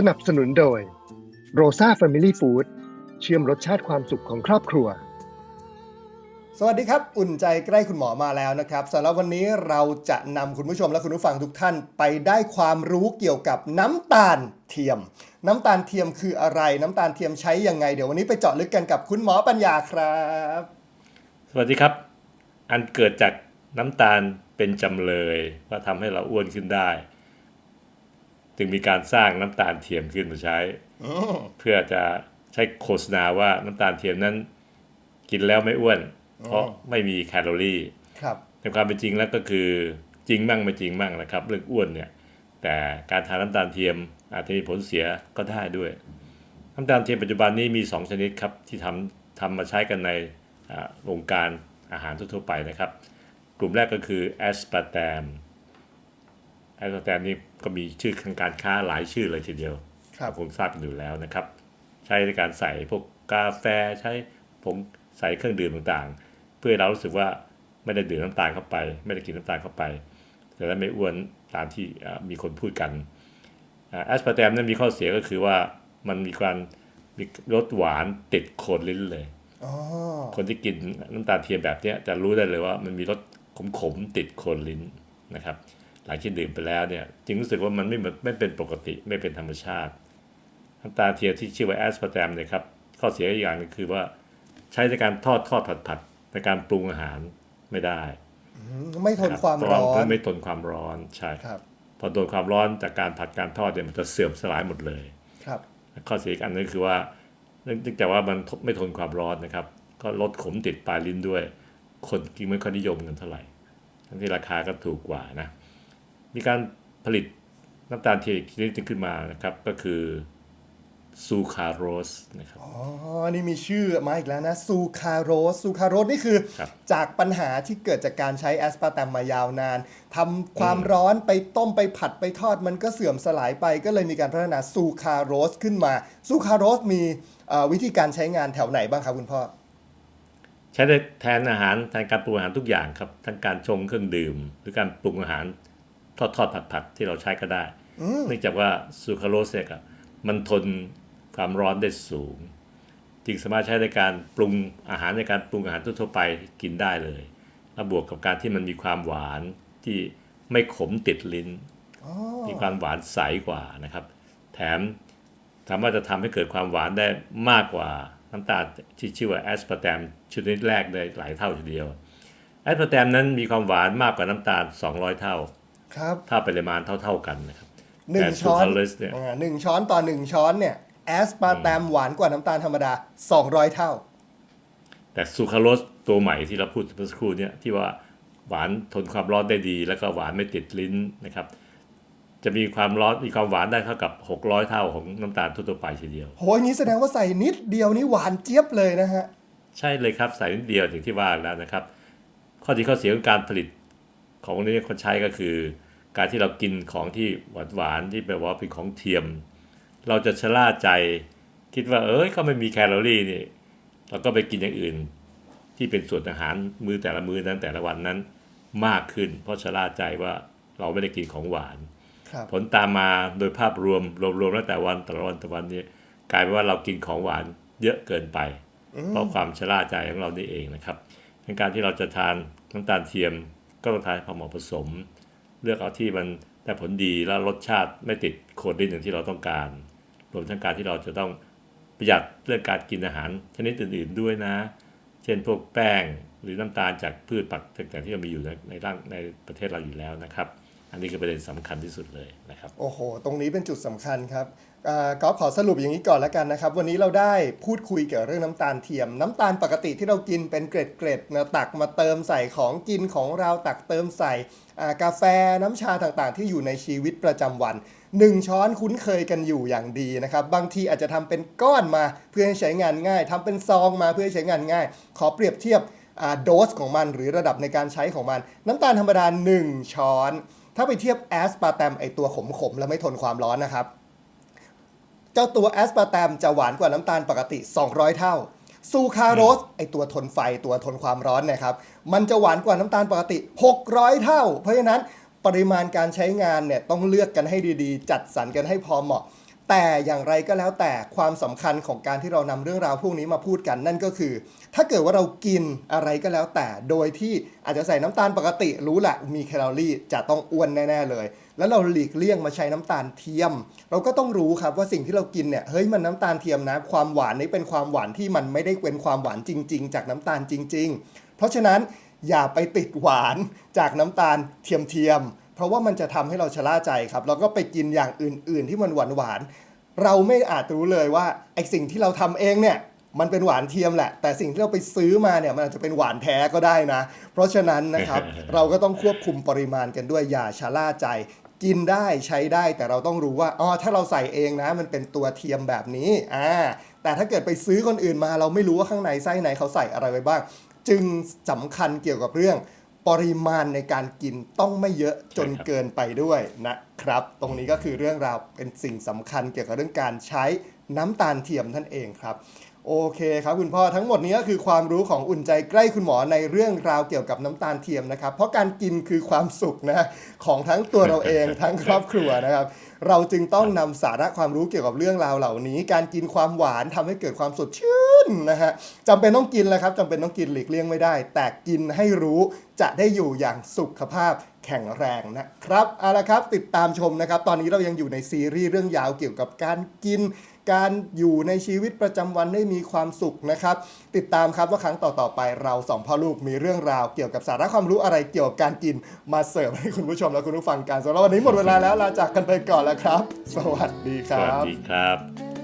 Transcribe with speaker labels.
Speaker 1: สนับสนุนโดยโรซ a า Family Food เชื่อมรสชาติความสุขของครอบครัว
Speaker 2: สวัสดีครับ อุ่นใจใกล้คุณหมอมาแล้วนะครับสำหรับวันนี้เราจะนำคุณผู้ชมและคุณผู้ฟังทุกท่านไปได้ความรู้เกี่ยวกับน้ำตาลเทียม น้ำตาลเทียมคืออะไร น้ำตาลเทียมใช้ยังไง เดี๋ยววันนี้ไปเจาะลึกกันกับคุณหมอปัญญาครับ
Speaker 3: สวัสดีครับ อันเกิดจากน้ำตาลเป็นจำเลยว่าทำให้เราอ้วนขึ้นได้ จึงมีการสร้างน้ำตาลเทียมขึ้นมาใช้
Speaker 2: อืม
Speaker 3: เพื่อจะใช้โฆษณาว่าน้ำตาลเทียมนั้น กินแล้วไม่อ้วน เพราะไม่มีแคลอรี่
Speaker 2: ครับ
Speaker 3: ในความเป็นจริงแล้วก็คือจริงมั่งไม่จริงมั่งนะครับ เรื่องอ้วนเนี่ยแต่การทานน้ำตาลเทียมอาจจะมีผลเสียก็ได้ด้วย น้ำตาลเทียมปัจจุบันนี้มี 2 ชนิดครับที่ทำทำมาใช้กันในอ่าวงการอาหารทั่วๆไปนะครับ กลุ่มแรกก็คือแอสปาร์ตม แอสปาร์ตมนี่ก็มีชื่อทางการค้าหลายชื่อเลยทีเดียว
Speaker 2: ครับ
Speaker 3: คงทราบกันอยู่แล้วนะครับ ใช้ในการใส่พวกกาแฟใช้ผงใส่เครื่องดื่มต่างๆ เพื่อให้เรารู้สึกว่าไม่ได้ดื่มน้ำตาลเข้าไป ไม่ได้กินน้ำตาลเข้าไป แต่แล้วไม่อ้วนตามที่อ่ามีคนพูดกันแอสปาร์ตมนั้นมีข้อเสียก็คือว่ามันมีการมีรสหวานติดโคนลิ้นเลย
Speaker 2: อ๋อ
Speaker 3: คนที่กินน้ำตาลเทียมแบบเนี้ยจะรู้ได้เลยว่ามันมีรสขมๆติดโคนลิ้นนะครับ หลังที่ดื่มไปแล้วเนี่ยจึงรู้สึกว่ามันไม่เหมือนไม่เป็นปกติไม่เป็นธรรมชาติน้ำตาลเทียมที่ชื่อว่าแอสปาร์ตมเนี่ยครับข้อเสียอีกอย่างหนึงคือว่าใช้ในการทอดทอดผัดผัดในการปรุงอาหารไม่ได้
Speaker 2: อืมไม่ทนความ
Speaker 3: เพะ
Speaker 2: ร้อ
Speaker 3: เพ
Speaker 2: น
Speaker 3: ราะไม่ทนความร้อนใช่
Speaker 2: ครับ
Speaker 3: พอโดนความร้อนจากการผัดการทอดเนี่ยมันจะเสื่อมสลายหมดเลย
Speaker 2: ครับ
Speaker 3: ข้อเสียอีกอันนึงคือว่าเนื่องจากว่ามันไม่ทนความร้อนนะครับ ก็ลดขมติดปลายลิ้นด้วย คนกินไม่ค่อยนิยมกันเท่าไหร่ทั้งที่ราคาก็ถูกกว่านะ มีการผลิตน้ำตาลเทียมอีกชนิดหนึงขึ้นมานะครับ ก็คือซูคาโรสนะครับ
Speaker 2: อ๋อ นี่มีชื่อมาอีกแล้วนะซูคาโรสซูคาโรสนี่คือ
Speaker 3: ครับ
Speaker 2: จากปัญหาที่เกิดจากการใช้แอสปาร์ตมมายาวนานทำความร้อนไปต้มไปผัดไปทอดมันก็เสื่อมสลายไป ก็เลยมีการพัฒนาซูคาโรสขึ้นมาซูคาโรสมีเอ่อวิธีการใช้งานแถวไหนบ้างครับคุณพ่อ
Speaker 3: ใช้ได้แทนอาหารแทนการปรุงอาหารทุกอย่างครับ ทั้งการชงเครื่องดื่ม หรือการปรุงอาหาร ทอดทอดผัดผัดที่เราใช้ก็ได้ เนื่องจากว่าซูคราโรสเนี่ยครับมันทนความร้อนได้สูง จึงสามารถใช้ในการปรุงอาหารในการปรุงอาหารทั่วๆไปกินได้เลย แล้วบวกกับการที่มันมีความหวานที่ไม่ขมติดลิ้น มีความหวานใสกว่านะครับ แถมสามารถจะทำให้เกิดความหวานได้มากกว่าน้ำตาลที่ชื่อว่าแอสปาร์ตมชนิดแรกได้หลายเท่าทีเดียวแอสปาร์ตมนั้นมีความหวานมากกว่าน้ำตาล 200 เท่า
Speaker 2: ครับ
Speaker 3: ถ้าปริมาณเท่า ๆกันนะครับ
Speaker 2: หนึ่ง
Speaker 3: แต่
Speaker 2: ช้อน
Speaker 3: ซูคราโรสเนี่ย
Speaker 2: อ่าหนึ่งช้อนต่อหนึ่งช้อนเนี่ยแอสปาร์ตมหวานกว่าน้ำตาลธรรมดา 200 เท่า
Speaker 3: แต่ซูคราโรสตัวใหม่ที่เราพูดเมื่อสักครู่เนี่ยที่ว่าหวานทนความร้อนได้ดี แล้วก็หวานไม่ติดลิ้นนะครับ จะมีความร้อนมีความหวานได้เท่ากับ 600 เท่าของน้ำตาลทั่วๆไปทีเดียว
Speaker 2: โหยนี้แสดงว่าใส่นิดเดียวนี่หวานเจี๊ยบเลยนะฮะ
Speaker 3: ใช่เลยครับใส่นิดเดียวอย่างที่ว่าแล้วนะครับ ข้อดีข้อเสียของการผลิตของพวกนี้คนใช้ก็คือ การที่เรากินของที่หวานหวานๆที่แบบว่าเป็นของเทียม เราจะชะล่าใจ คิดว่าเอ้ยก็ไม่มีแคลอรี่นี่เราก็ไปกินอย่างอื่น ที่เป็นส่วนอาหารมือแต่ละมือนั้นแต่ละวันนั้นมากขึ้น เพราะชะล่าใจว่าเราไม่ได้กินของหวาน
Speaker 2: ครับ
Speaker 3: ผลตามมาโดยภาพรวมรวมๆแล้วแต่วันแต่ละวันแต่ละวันนี้กลายเป็นว่าเรากินของหวานเยอะเกินไป เพราะความชะล่าใจของเรานี่เองนะครับในการที่เราจะทานน้ำตาลเทียมก็ต้องทานพอเหมาะผสม เลือกเอาที่มันได้ผลดีแล้วรสชาติไม่ติดโคดดิ้นอย่างที่เราต้องการ รวมทั้งการที่เราจะต้องประหยัดเรื่องการกินอาหารชนิดอื่นๆด้วยนะ เช่นพวกแป้งหรือน้ำตาลจากพืชผักต่างๆที่เรามีอยู่ในในร่างในประเทศเราอยู่แล้วนะครับ อันนี้คือประเด็นสำคัญที่สุดเลยนะครับ
Speaker 2: โอ้โห ตรงนี้เป็นจุดสำคัญครับกอล์ฟขอสรุปอย่างนี้ก่อนแล้วกันนะครับ วันนี้เราได้พูดคุยเกี่ยวกับเรื่องน้ำตาลเทียม น้ำตาลปกติที่เรากินเป็นเกร็ดๆนะตักมาเติมใส่ของกินของเราตักเติมใส่กาแฟน้ำชาต่างๆ ที่อยู่ในชีวิตประจำวัน 1 ช้อนคุ้นเคยกันอยู่อย่างดีนะครับ บางทีอาจจะทำเป็นก้อนมาเพื่อให้ใช้งานง่ายทำเป็นซองมาเพื่อให้ใช้งานง่าย ขอเปรียบเทียบโดสของมันหรือระดับในการใช้ของมัน น้ำตาลธรรมดา 1 ช้อน ถ้าไปเทียบแอสปาร์ตมไอตัวขมๆ แล้วไม่ทนความร้อนนะครับ เจ้าตัวแอสปาร์ตมจะหวานกว่าน้ำตาลปกติ 200 เท่า ซูคาโรสไอตัวทนไฟตัวทนความร้อนนะครับ มันจะหวานกว่าน้ำตาลปกติ 600 เท่า เพราะฉะนั้นปริมาณการใช้งานเนี่ยต้องเลือกกันให้ดีๆ จัดสรรกันให้พอเหมาะ แต่อย่างไรก็แล้วแต่ความสำคัญของการที่เรานำเรื่องราวพวกนี้มาพูดกันนั่นก็คือ ถ้าเกิดว่าเรากินอะไรก็แล้วแต่ โดยที่อาจจะใส่น้ำตาลปกติรู้แหละมีแคลอรี่จะต้องอ้วนแน่ๆเลย แล้วเราหลีกเลี่ยงมาใช้น้ำตาลเทียม เราก็ต้องรู้ครับว่าสิ่งที่เรากินเนี่ยเฮ้ยมันน้ำตาลเทียมนะ ความหวานนี้เป็นความหวานที่มันไม่ได้เป็นความหวานจริง ๆ จากน้ำตาลจริง ๆ เพราะฉะนั้นอย่าไปติดหวานจากน้ำตาลเทียมๆ เพราะว่ามันจะทำให้เราชะล่าใจครับแล้วก็ไปกินอย่างอื่น ๆ ที่มันหวานหวานๆเราไม่อาจรู้เลยว่าไอสิ่งที่เราทำเองเนี่ยมันเป็นหวานเทียมแหละ แต่สิ่งที่เราไปซื้อมาเนี่ยมันอาจจะเป็นหวานแท้ก็ได้นะ เพราะฉะนั้นนะครับเราก็ต้องควบคุมปริมาณกันด้วยอย่าชะล่าใจกินได้ใช้ได้แต่เราต้องรู้ว่าอ๋อถ้าเราใส่เองนะ มันเป็นตัวเทียมแบบนี้อ่าแต่ถ้าเกิดไปซื้อคนอื่นมา เราไม่รู้ว่าข้างในไส้ไหนเขาใส่อะไรไว้บ้าง จึงสำคัญเกี่ยวกับเรื่อง ปริมาณในการกินต้องไม่เยอะจนเกินไปด้วยนะครับ ตรงนี้ก็คือเรื่องราวเป็นสิ่งสำคัญเกี่ยวกับเรื่องการใช้น้ำตาลเทียมนั่นเองครับ โอเคครับคุณพ่อทั้งหมดนี้ก็คือความรู้ของอุ่นใจใกล้คุณหมอในเรื่องราวเกี่ยวกับน้ำตาลเทียมนะครับ เพราะการกินคือความสุขนะของทั้งตัวเราเองทั้งครอบครัวนะครับ เราจึงต้องนำสาระความรู้เกี่ยวกับเรื่องราวเหล่านี้ การกินความหวานทำให้เกิดความสดชื่นนะฮะจำเป็นต้องกินแหละครับจำเป็นต้องกินหลีกเลี่ยงไม่ได้ แต่กินให้รู้จะได้อยู่อย่างสุขภาพแข็งแรงนะครับเอาละครับติดตามชมนะครับ ตอนนี้เรายังอยู่ในซีรีส์เรื่องยาวเกี่ยวกับการกิน การอยู่ในชีวิตประจำวันได้มีความสุขนะครับ ติดตามครับว่าครั้งต่อๆไปเราสองพ่อลูกมีเรื่องราวเกี่ยวกับสาระความรู้อะไรเกี่ยวกับการกินมาเสิร์ฟให้คุณผู้ชมและคุณผู้ฟังกันสำหรับวันนี้หมดเวลาแล้วลาจากกันไปก่อนแล้วครับ สวัสดีค
Speaker 3: สวัสดีครับ